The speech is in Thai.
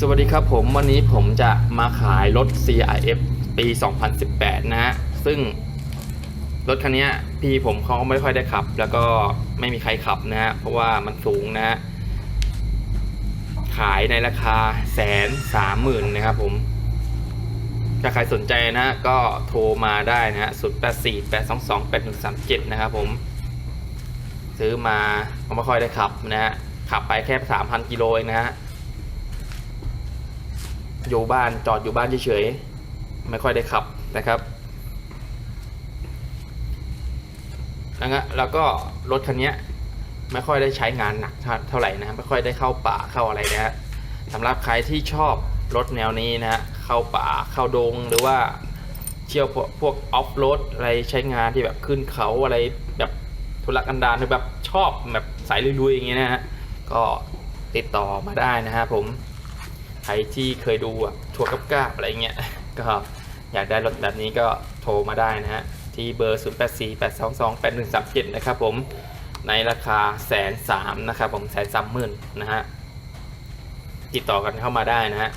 สวัสดีครับผมวันนี้ผมจะมาขายรถ CRF ปี 2018 นะฮะ ซึ่งรถคันนี้พี่ผมเขาไม่ค่อยได้ขับ แล้วก็ไม่มีใครขับนะฮะ เพราะว่ามันสูงนะฮะ ขายในราคาแสนสามหมื่นนะครับผม ถ้าใครสนใจนะก็โทรมาได้นะฮะ0 8 4 8 2 2 8 1 3 7นะครับผม ซื้อมาไม่ค่อยได้ขับนะฮะ ขับไปแค่3,000กิโลเองนะฮะ อยู่บ้านจอดอยู่บ้านเฉยๆไม่ค่อยได้ขับนะครับแล้วก็แล้วก็รถคันนี้ไม่ค่อยได้ใช้งานหนักเท่าไหร่นะไม่ค่อยได้เข้าป่าเข้าอะไรนะฮะสำหรับใครที่ชอบรถแนวนี้นะฮะเข้าป่าเข้าดงหรือว่าเที่ยวพวกพวกออฟโรดอะไรใช้งานที่แบบขึ้นเขาอะไรแบบทุรกันดารหรือแบบชอบแบบสายลุยๆอย่างเงี้ยนะฮะก็ติดต่อมาได้นะฮะผม ใครที่เคยดูอะทัวร์กับกาบอะไรเงี้ยก็อยากได้รถแบบนี้ก็โทรมาได้นะฮะ ที่เบอร์ 0 8 4 8 2 2 8 1 3 7 นะครับผมในราคาแสนสามนะครับผมแสนสามหมื่นนะฮะ ติดต่อกันเข้ามาได้นะฮะ